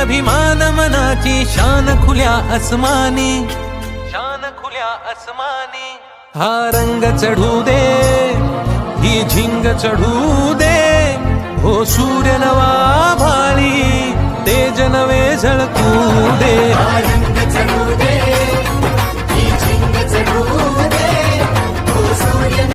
अभिमान मनाची शान खुल्या अस्मानी शान खुल्या अस्मानी हा रंग चढू दे ही झिंग चढू दे. हो सूर्य नवा भाळी तेज नवे झळकू दे दे.